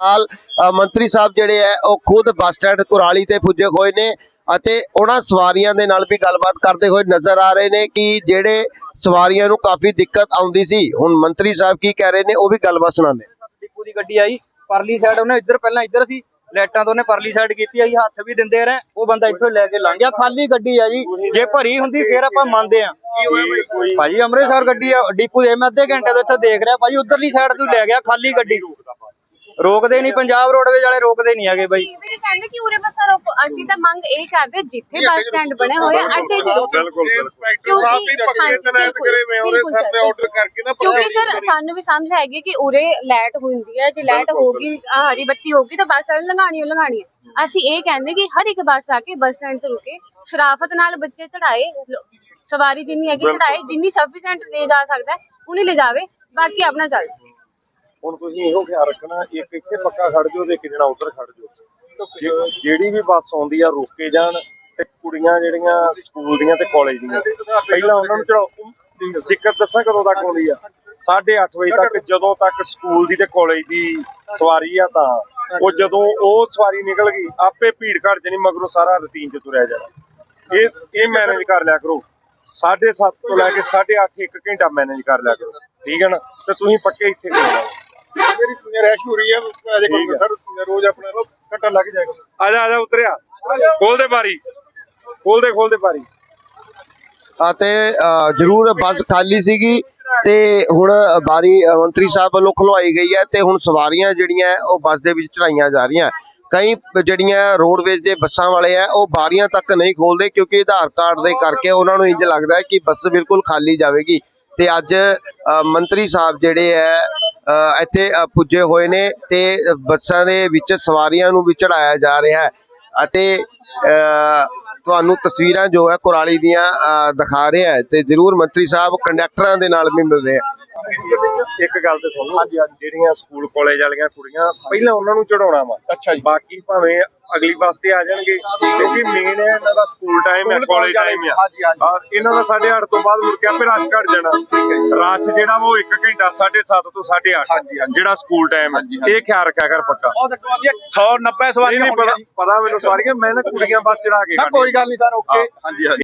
ਨਾਲ ਮੰਤਰੀ ਸਾਹਿਬ ਜਿਹੜੇ ਹੈ, ਉਹ ਖੁਦ ਬੱਸ ਸਟੈਂਡ ਕੁਰਾਲੀ ਤੇ ਪੁੱਜੇ ਹੋਏ ਨੇ ਅਤੇ ਉਹਨਾਂ ਸਵਾਰੀਆਂ ਦੇ ਨਾਲ ਵੀ ਗੱਲਬਾਤ ਕਰਦੇ ਹੋਏ ਨਜ਼ਰ ਆ ਰਹੇ ਨੇ ਕਿ ਜਿਹੜੇ ਸਵਾਰੀਆਂ ਨੂੰ ਕਾਫੀ ਦਿੱਕਤ ਆਉਂਦੀ ਸੀ। ਹੁਣ ਮੰਤਰੀ ਸਾਹਿਬ ਕੀ ਕਹਿ ਰਹੇ ਨੇ, ਉਹ ਵੀ ਗੱਲਬਾਤ ਸੁਣਾਉਂਦੇ ਡਿਪੂ ਦੀ ਗੱਡੀ ਆਈ, ਪਰਲੀ ਸਾਈਡ ਉਹਨੇ ਇੱਧਰ ਪਹਿਲਾਂ ਇੱਧਰ ਸੀ, ਲਾਈਟਾਂ ਤੋਂ ਉਹਨੇ ਪਰਲੀ ਸਾਈਡ ਕੀਤੀ ਆਈ, ਹੱਥ ਵੀ ਦਿੰਦੇ ਰਹੇ, ਉਹ ਬੰਦਾ ਇੱਥੋਂ ਲੈ ਕੇ ਲੰਘ ਗਿਆ। ਖਾਲੀ ਗੱਡੀ ਆ ਜੀ, ਜੇ ਭਰੀ ਹੁੰਦੀ ਫੇਰ ਆਪਾਂ ਮੰਨਦੇ ਆ ਭਾਜੀ ਅੰਮ੍ਰਿਤਸਰ ਗੱਡੀ ਆ, ਡਿਪੂ ਦੇ, ਮੈਂ ਅੱਧੇ ਘੰਟੇ ਤੋਂ ਇੱਥੇ ਦੇਖ ਰਿਹਾ, ਭਾਜੀ ਉਧਰਲੀ ਸਾਈਡ ਤੋਂ ਲੈ ਗਿਆ, ਖਾਲੀ ਗੱਡੀ। ਰੋਕਦੇ ਨਹੀਂ ਪੰਜਾਬ ਰੋਡਵੇਜ ਵਾਲੇ ਰੋਕਦੇ ਨਹੀਂ ਹੈਗੇ ਬਾਈ। ਵੀਰੇ ਕਹਿੰਦੇ ਕਿ ਉਰੇ ਬੱਸਾਂ ਰੋਕੋ ਅਸੀਂ ਤਾਂ ਮੰਗ ਇਹ ਕਰਦੇ ਜਿੱਥੇ ਬੱਸ ਸਟੈਂਡ ਬਣੇ ਹੋਏ ਆ, ਅੱਡੇ 'ਚ ਰੋਕੋ। ਬਿਲਕੁਲ ਕਿਉਂਕਿ ਬਿਲਕੁਲ ਸਾਹਿਬ ਵੀ ਪੱਕੇ ਹਾਂਜੀ, ਤਨਾਤ ਬਿਲਕੁਲ, ਕਰੇ ਮੈਂ ਉਹਨੇ ਬਿਲਕੁਲ ਸਰ ਨੇ ਸਰ। ਆਰਡਰ ਕਰਕੇ ਨਾ ਕਿਉਂਕਿ ਪੱਕੇ ਸਰ ਸਾਨੂੰ ਵੀ ਸਮਝ ਹੈਗੀ ਕਿ ਉਰੇ ਲਾਈਟ ਹੁੰਦੀ ਹੈ ਜੇ ਲਾਈਟ ਹੋਗੀ ਆਹ ਹਰੀ ਬੱਤੀ ਹੋਗੀ ਤਾਂ ਬੱਸ ਵਾਲੇ ਲੰਘਾਣੀ ਓ ਲੰਘਾਣੀ ਹੈ ਅਸੀਂ ਇਹ ਕਹਿੰਦੇ ਕਿ ਹਰ ਇੱਕ ਬੱਸ ਆ ਕੇ ਬੱਸ ਸਟੈਂਡ ਤੇ ਰੁਕੇ ਸ਼ਰਾਫਤ ਨਾਲ ਬੱਚੇ ਚੜਾਏ ਸਵਾਰੀ ਜਿੰਨੀ ਹੈਗੀ ਚੜਾਏ ਜਿੰਨੀ ਸਫੀਸ਼ੀਐਂਟ ਲੈ ਜਾ ਸਕਦਾ ਹੈ, ਉਨੀ ਲੈ ਜਾਵੇ ਬਾਕੀ ਆਪਣਾ ਚੱਲ। ਜਾਵੇ ਹੁਣ ਤੁਸੀਂ ਇਹੋ ਖਿਆਲ ਰੱਖਣਾ, ਇੱਕ ਇੱਥੇ ਪੱਕਾ ਖੜ ਜਾਓ ਤੇ ਇੱਕ ਜਣਾ ਉਧਰ ਖੜ ਜਾਓ। ਜੇ- ਜਿਹੜੀ ਵੀ ਬੱਸ ਆਉਂਦੀ ਆ, ਰੋਕੇ ਜਾਣ ਤੇ ਕੁੜੀਆਂ ਜਿਹੜੀਆਂ ਸਕੂਲ ਦੀਆਂ ਤੇ ਕਾਲਜ ਦੀਆਂ, ਪਹਿਲਾਂ ਉਹਨਾਂ ਨੂੰ ਚੜਾਓ। ਦਿੱਕਤ ਦੱਸਾਂ ਕਦੋਂ ਤੱਕ ਆਉਂਦੀ ਆ? 8:30 ਵਜੇ ਤੱਕ, ਜਦੋਂ ਤੱਕ ਸਕੂਲ ਦੀ ਤੇ ਕਾਲਜ ਦੀ ਸਵਾਰੀ ਆ ਤਾਂ। ਉਹ ਜਦੋਂ ਉਹ ਸਵਾਰੀ ਨਿਕਲ ਗਈ, ਆਪੇ ਭੀੜ ਘਟ ਜਾਣੀ, ਮਗਰੋਂ ਸਾਰਾ ਰੁਟੀਨ ਚ ਤੁਰਿਆ ਜਾਣਾ। ਇਸ, ਇਹ ਮੈਨੇਜ ਕਰ ਲਿਆ ਕਰੋ। 7:30 ਤੋਂ ਲੈ ਕੇ 8:30 ਇੱਕ ਘੰਟਾ ਮੈਨੇਜ ਕਰ ਲਿਆ ਕਰੋ। ਠੀਕ ਹੈ ਨਾ? ਤੇ ਤੁਸੀਂ ਪੱਕੇ ਇੱਥੇ ਕਰੋ ਮੇਰੀ ਰੈਸ਼ ਹੋ ਰਹੀ ਹੈ ਅਜੇ ਠੀਕ ਕੋਲ ਹੈ। ਸਰ ਰੋਜ਼ ਆਪਣਾ ਨਾ ਘੱਟਾ ਲੱਗ ਜਾਏਗਾ। ਆ ਜਾ ਆ ਜਾ ਉਤਰਿਆ। ਖੋਲ ਦੇ ਬਾਰੀ। ਖੋਲ ਦੇ ਖੋਲ ਦੇ ਬਾਰੀ। ਅਤੇ ਅ, ਜ਼ਰੂਰ ਬੱਸ ਖਾਲੀ ਸੀਗੀ ਤੇ ਹੁਣ ਬਾਰੀ ਮੰਤਰੀ ਸਾਹਿਬ ਵੱਲੋਂ ਖੁਲਵਾਈ ਗਈ ਹੈ ਤੇ ਹੁਣ ਸਵਾਰੀਆਂ ਜਿਹੜੀਆਂ ਉਹ ਬੱਸ ਦੇ ਵਿੱਚ ਚੜਾਈਆਂ ਜਾ ਰਹੀਆਂ ਕਈ ਜਿਹੜੀਆਂ ਰੋਡਵੇਜ਼ ਦੇ ਬੱਸਾਂ ਵਾਲੇ ਆ ਉਹ ਬਾਰੀਆਂ ਤੱਕ ਨਹੀਂ ਖੋਲਦੇ ਕਿਉਂਕਿ ਆਧਾਰ ਕਾਰਡ ਦੇ ਕਰਕੇ ਉਹਨਾਂ ਨੂੰ ਇੰਜ ਲੱਗਦਾ ਹੈ ਕਿ ਬੱਸ ਬਿਲਕੁਲ ਖਾਲੀ ਜਾਵੇਗੀ। ਤੇ ਅੱਜ ਮੰਤਰੀ ਸਾਹਿਬ ਜਿਹੜੇ ਹੈ ਇੱਥੇ ਪੁੱਜੇ ਹੋਏ ਨੇ ਤੇ ਬੱਸਾਂ ਦੇ ਵਿੱਚ ਸਵਾਰੀਆਂ ਨੂੰ ਵੀ ਚੜਾਇਆ ਜਾ ਰਿਹਾ ਹੈ ਅਤੇ ਤੁਹਾਨੂੰ ਤਸਵੀਰਾਂ ਜੋ ਹੈ ਕੁਰਾਲੀ ਦੀਆਂ ਦਿਖਾ ਰਿਹਾ ਹੈ ਤੇ ਜ਼ਰੂਰ ਮੰਤਰੀ ਸਾਹਿਬ ਕੰਡਕਟਰਾਂ ਦੇ ਨਾਲ ਵੀ ਮਿਲ ਰਹੇ ਆ। ਇੱਕ ਗੱਲ ਤੇ ਸੁਣ ਲਓ। ਜਿਹੜੀਆਂ ਸਕੂਲ ਕਾਲਜ ਵਾਲੀਆਂ ਕੁੜੀਆਂ ਪਹਿਲਾਂ ਉਹਨਾਂ ਨੂੰ ਚੜਾਉਣਾ ਵਾ। ਅੱਛਾ ਜੀ। ਬਾਕੀ ਭਾਵੇਂ ਅਗਲੀ ਬੱਸ ਤੇ ਆ ਜਾਣਗੇ ਕਿਉਂਕਿ ਮੇਨ ਹੈ ਇਹਨਾਂ ਦਾ ਸਕੂਲ ਟਾਈਮ ਹੈ ਕਾਲਜ ਟਾਈਮ। ਹਾਂ, ਇਹਨਾਂ ਦਾ 8:30 ਤੋਂ ਬਾਅਦ ਮੁੜ ਕੇ ਆਪੇ ਰਸ਼ ਘਟ ਜਾਣਾ। ਠੀਕ ਹੈ ਰਸ਼ ਜਿਹੜਾ ਵਾ ਉਹ 1 ਘੰਟਾ 7:30 ਤੋਂ 8:30 ਹਾਂਜੀ, ਹਾਂਜੀ। ਜਿਹੜਾ ਸਕੂਲ ਟਾਈਮ ਹੈ। ਇਹ ਖਿਆਲ ਰੱਖਿਆ ਕਰ ਪੱਕਾ। 190 ਨਹੀਂ ਨਹੀਂ ਪਤਾ ਪਤਾ ਮੈਨੂੰ ਸਵਾਰੀਆਂ ਮੈਂ ਨਾ ਕੁੜੀਆਂ ਬੱਸ ਚੜਾ ਕੇ ਕੋਈ ਗੱਲ ਨਹੀਂ ਸਰ ਓਕੇ। ਹਾਂਜੀ ਹਾਂਜੀ।